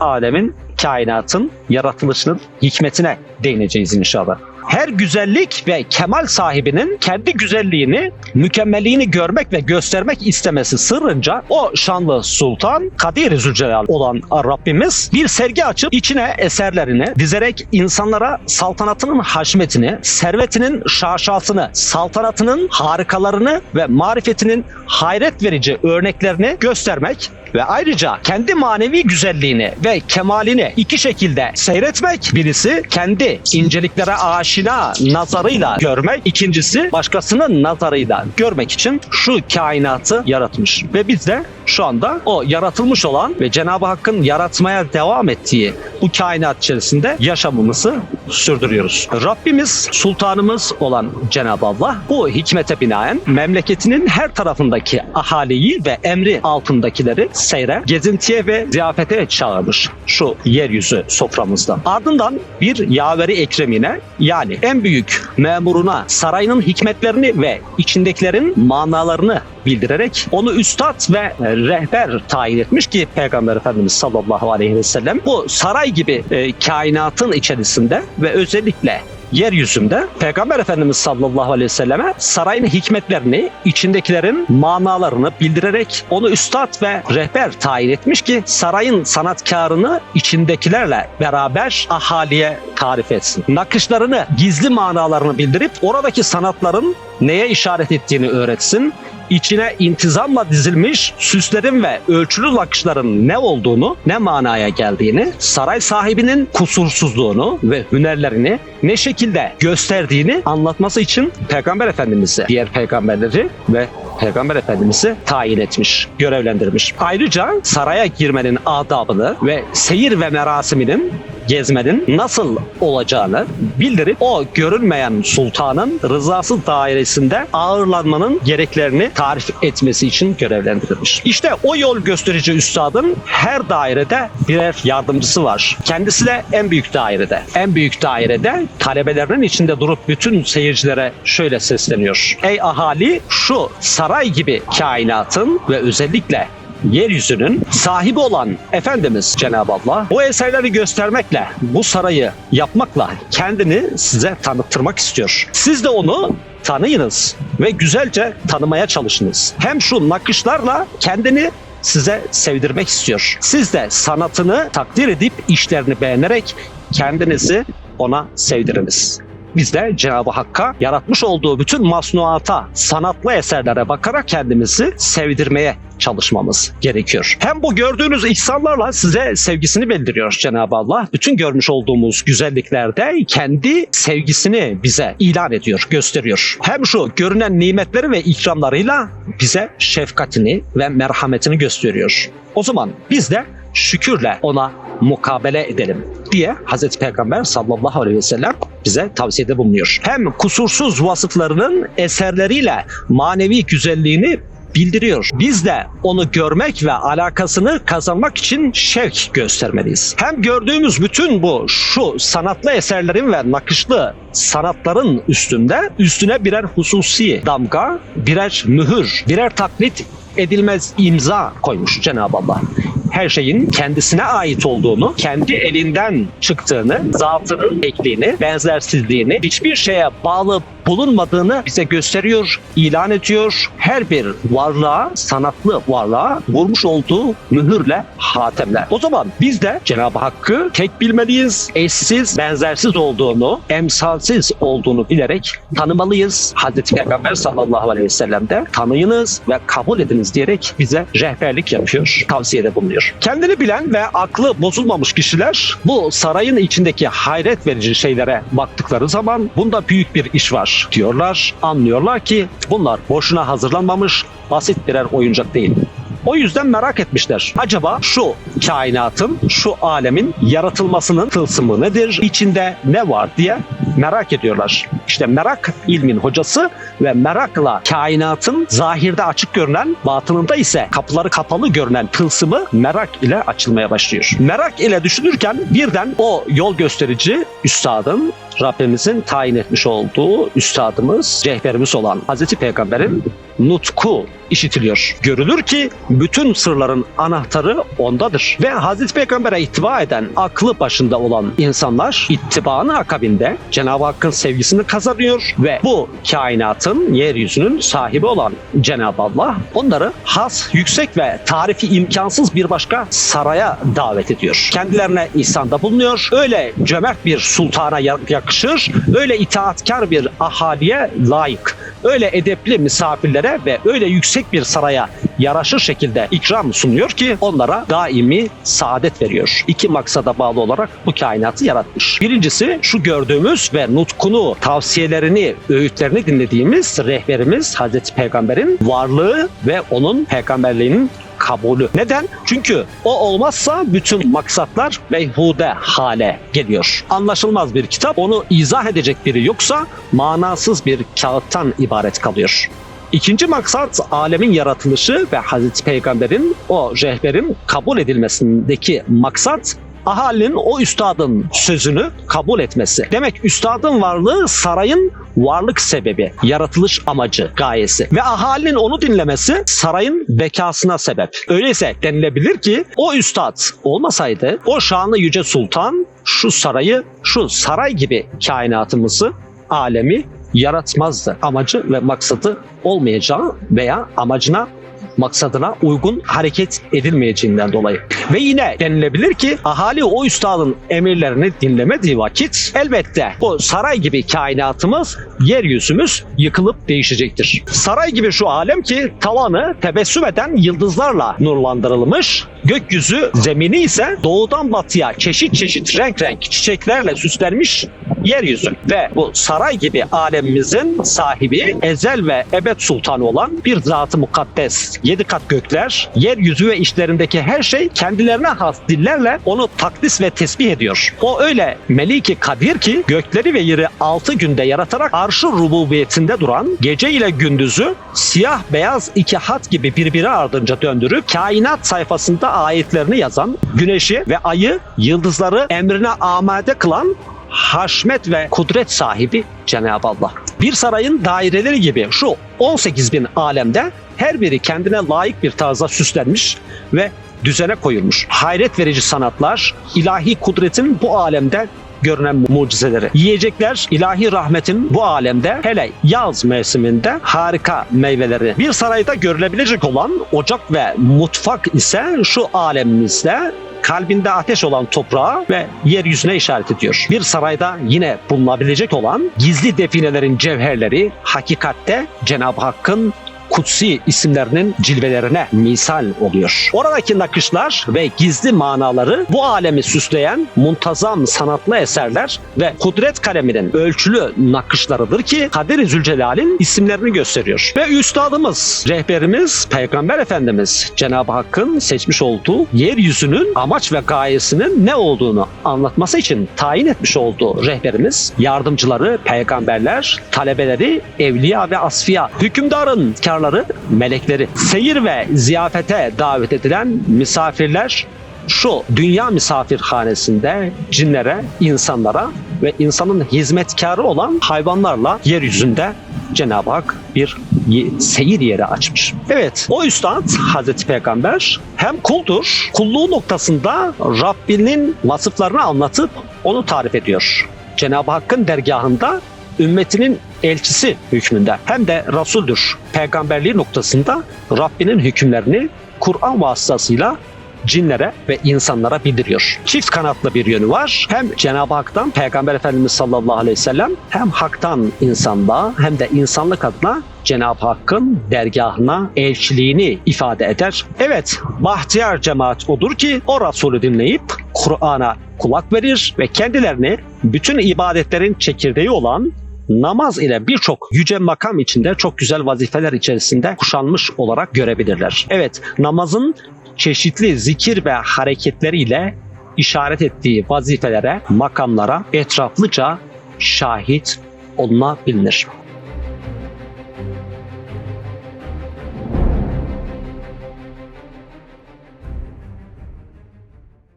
alemin, kainatın, yaratılışının hikmetine değineceğiz inşallah. Her güzellik ve kemal sahibinin kendi güzelliğini, mükemmelliğini görmek ve göstermek istemesi sırrınca o şanlı sultan Kadir Zülcelal olan Rabbimiz bir sergi açıp içine eserlerini dizerek insanlara saltanatının haşmetini, servetinin şaşasını, saltanatının harikalarını ve marifetinin hayret verici örneklerini göstermek ve ayrıca kendi manevi güzelliğini ve kemalini iki şekilde seyretmek. Birisi kendi inceliklere aşina nazarıyla görmek, ikincisi başkasının nazarıyla görmek için şu kainatı yaratmış. Ve biz de şu anda o yaratılmış olan ve Cenab-ı Hakk'ın yaratmaya devam ettiği bu kainat içerisinde yaşamımızı sürdürüyoruz. Rabbimiz, sultanımız olan Cenab-ı Allah bu hikmete binaen memleketinin her tarafındaki ahaliyi ve emri altındakileri seyre, gezintiye ve ziyafete çağırmış şu yeryüzü soframızda. Ardından bir yaveri ekremine yani en büyük memuruna sarayının hikmetlerini ve içindekilerin manalarını bildirerek onu üstad ve rehber tayin etmiş ki Peygamber Efendimiz sallallahu aleyhi ve sellem bu saray gibi e, kainatın içerisinde ve özellikle yeryüzünde Peygamber Efendimiz sallallahu aleyhi ve selleme sarayın hikmetlerini, içindekilerin manalarını bildirerek onu üstad ve rehber tayin etmiş ki sarayın sanatkarını içindekilerle beraber ahaliye tarif etsin. Nakışlarını, gizli manalarını bildirip oradaki sanatların neye işaret ettiğini öğretsin içine intizamla dizilmiş süslerin ve ölçülü nakışların ne olduğunu, ne manaya geldiğini, saray sahibinin kusursuzluğunu ve hünerlerini ne şekilde gösterdiğini anlatması için Peygamber Efendimiz'i, diğer peygamberleri ve Peygamber Efendimiz'i tayin etmiş, görevlendirmiş. Ayrıca saraya girmenin adabını ve seyir ve merasiminin gezmenin nasıl olacağını bildirip o görünmeyen sultanın rızası dairesinde ağırlanmanın gereklerini tarif etmesi için görevlendirilmiş. İşte o yol gösterici üstadın her dairede birer yardımcısı var. Kendisi de en büyük dairede. En büyük dairede talebelerinin içinde durup bütün seyircilere şöyle sesleniyor. Ey ahali şu saray gibi kainatın ve özellikle yeryüzünün sahibi olan Efendimiz Cenab-ı Allah bu eserleri göstermekle, bu sarayı yapmakla kendini size tanıttırmak istiyor. Siz de onu tanıyınız ve güzelce tanımaya çalışınız. Hem şu nakışlarla kendini size sevdirmek istiyor. Siz de sanatını takdir edip işlerini beğenerek kendinizi ona sevdiriniz. Biz Cenab-ı Hakk'a yaratmış olduğu bütün masnuata, sanatlı eserlere bakarak kendimizi sevdirmeye çalışmamız gerekiyor. Hem bu gördüğünüz ihsanlarla size sevgisini bildiriyor Cenab-ı Allah. Bütün görmüş olduğumuz güzelliklerde kendi sevgisini bize ilan ediyor, gösteriyor. Hem şu görünen nimetleri ve ikramlarıyla bize şefkatini ve merhametini gösteriyor. O zaman biz de şükürle ona mukabele edelim diye Hazreti Peygamber sallallahu aleyhi ve sellem bize tavsiyede bulunuyor. Hem kusursuz vasıflarının eserleriyle manevi güzelliğini bildiriyor. Biz de onu görmek ve alakasını kazanmak için şevk göstermeliyiz. Hem gördüğümüz bütün bu şu sanatlı eserlerin ve nakışlı sanatların üstünde üstüne birer hususi damga, birer mühür, birer taklit edilmez imza koymuş Cenab-ı Allah her şeyin kendisine ait olduğunu, kendi elinden çıktığını, zatının ekliğini, benzersizliğini, hiçbir şeye bağlı bulunmadığını bize gösteriyor, ilan ediyor. Her bir varlığa, sanatlı varlığa vurmuş olduğu mühürle hatemler. O zaman biz de Cenab-ı Hakk'ı tek bilmeliyiz, eşsiz, benzersiz olduğunu, emsalsiz olduğunu bilerek tanımalıyız. Hazreti Peygamber sallallahu aleyhi ve sellem de tanıyınız ve kabul ediniz diyerek bize rehberlik yapıyor, tavsiyede bulunuyor. Kendini bilen ve aklı bozulmamış kişiler bu sarayın içindeki hayret verici şeylere baktıkları zaman bunda büyük bir iş var diyorlar. Anlıyorlar ki bunlar boşuna hazırlanmamış basit birer oyuncak değil. O yüzden merak etmişler. Acaba şu kainatın, şu alemin yaratılmasının tılsımı nedir? İçinde ne var diye merak ediyorlar. İşte merak ilmin hocası ve merakla kainatın zahirde açık görünen, batınında ise kapıları kapalı görünen tılsımı merak ile açılmaya başlıyor. Merak ile düşünürken birden o yol gösterici üstadın Rabbimizin tayin etmiş olduğu üstadımız, rehberimiz olan Hazreti Peygamber'in nutku işitiliyor. Görülür ki bütün sırların anahtarı ondadır. Ve Hazreti Peygamber'e ittiba eden, aklı başında olan insanlar ittibanın akabinde Cenab-ı Hakk'ın sevgisini kazanıyor ve bu kainatın, yeryüzünün sahibi olan Cenab-ı Allah onları has, yüksek ve tarifi imkansız bir başka saraya davet ediyor. Kendilerine ihsanda bulunuyor. Öyle cömert bir sultana yakışır, öyle itaatkar bir ahaliye layık, öyle edepli misafirlere ve öyle yüksek bir saraya yaraşır şekilde ikram sunuyor ki onlara daimi saadet veriyor. İki maksada bağlı olarak bu kainatı yaratmış. Birincisi şu gördüğümüz ve nutkunu, tavsiyelerini, öğütlerini dinlediğimiz rehberimiz Hazreti Peygamber'in varlığı ve onun peygamberliğinin kabulü. Neden? Çünkü o olmazsa bütün maksatlar beyhude hale geliyor. Anlaşılmaz bir kitap. Onu izah edecek biri yoksa manasız bir kağıttan ibaret kalıyor. İkinci maksat alemin yaratılışı ve Hazreti Peygamber'in o rehberin kabul edilmesindeki maksat ahalinin o üstadın sözünü kabul etmesi. Demek üstadın varlığı sarayın varlık sebebi, yaratılış amacı, gayesi. Ve ahalinin onu dinlemesi sarayın bekasına sebep. Öyleyse denilebilir ki o üstad olmasaydı o şanlı yüce sultan şu sarayı, şu saray gibi kainatımızı, alemi yaratmazdı. Amacı ve maksadı olmayacağı veya amacına maksadına uygun hareket edilmeyeceğinden dolayı. Ve yine denilebilir ki ahali o üstadın emirlerini dinlemediği vakit elbette bu saray gibi kainatımız, yeryüzümüz yıkılıp değişecektir. Saray gibi şu alem ki tavanı tebessüm eden yıldızlarla nurlandırılmış, gökyüzü zemini ise doğudan batıya çeşit çeşit renk renk çiçeklerle süslenmiş yeryüzü. Ve bu saray gibi alemimizin sahibi ezel ve ebed sultanı olan bir zat-ı mukaddes. Yedi kat gökler, yeryüzü ve işlerindeki her şey kendilerine has dillerle onu takdis ve tesbih ediyor. O öyle meliki kadir ki gökleri ve yeri altı günde yaratarak arşı rububiyetinde duran gece ile gündüzü siyah beyaz iki hat gibi birbiri ardınca döndürüp kainat sayfasında ayetlerini yazan güneşi ve ayı yıldızları emrine amade kılan haşmet ve kudret sahibi Cenab-ı Allah. Bir sarayın daireleri gibi şu 18 bin alemde her biri kendine layık bir tarzda süslenmiş ve düzene koyulmuş. Hayret verici sanatlar, ilahi kudretin bu alemde görünen mucizeleri. Yiyecekler ilahi rahmetin bu alemde hele yaz mevsiminde harika meyveleri. Bir sarayda görülebilecek olan ocak ve mutfak ise şu alemimizde kalbinde ateş olan toprağa ve yeryüzüne işaret ediyor. Bir sarayda yine bulunabilecek olan gizli definelerin cevherleri hakikatte Cenab-ı Hakk'ın kutsi isimlerinin cilvelerine misal oluyor. Oradaki nakışlar ve gizli manaları bu alemi süsleyen muntazam sanatlı eserler ve kudret kaleminin ölçülü nakışlarıdır ki Kadir-i Zülcelal'in isimlerini gösteriyor. Ve üstadımız, rehberimiz, Peygamber Efendimiz Cenab-ı Hakk'ın seçmiş olduğu yeryüzünün amaç ve gayesinin ne olduğunu anlatması için tayin etmiş olduğu rehberimiz, yardımcıları, peygamberler, talebeleri, evliya ve asfiya, hükümdarın karları, melekleri, seyir ve ziyafete davet edilen misafirler şu dünya misafirhanesinde cinlere, insanlara ve insanın hizmetkarı olan hayvanlarla yeryüzünde Cenab-ı Hak bir seyir yeri açmış. Evet o üstad Hazreti Peygamber hem kuldur, kulluğu noktasında Rabbinin vasıflarını anlatıp onu tarif ediyor. Cenab-ı Hakk'ın dergahında ümmetinin elçisi hükmünde hem de Resul'dür. Peygamberliği noktasında Rabbinin hükümlerini Kur'an vasıtasıyla cinlere ve insanlara bildiriyor. Çift kanatlı bir yönü var. Hem Cenab-ı Hak'tan Peygamber Efendimiz sallallahu aleyhi ve sellem hem haktan insanlığa hem de insanlık adına Cenab-ı Hakk'ın dergahına elçiliğini ifade eder. Evet, bahtiyar cemaat odur ki o Resulü dinleyip Kur'an'a kulak verir ve kendilerini bütün ibadetlerin çekirdeği olan namaz ile birçok yüce makam içinde çok güzel vazifeler içerisinde kuşanmış olarak görebilirler. Evet, namazın çeşitli zikir ve hareketleriyle işaret ettiği vazifelere, makamlara etraflıca şahit olunabilir.